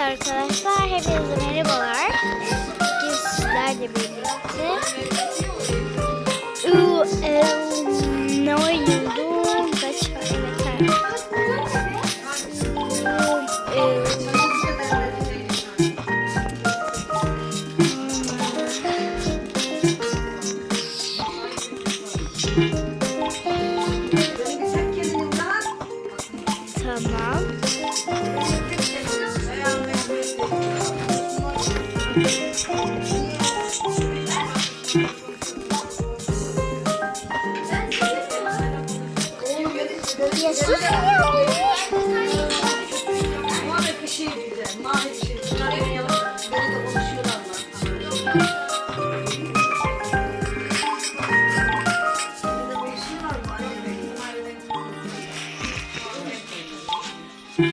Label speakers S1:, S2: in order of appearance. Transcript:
S1: arkadaşlar, hepinize merhabalar. Bugün sizlerle birlikte e, ne oynuyordum? Kaç evet. Tamam. Ya sus ya. Mavi bir şey güzel. Mavi bir şey. Bunlar yanına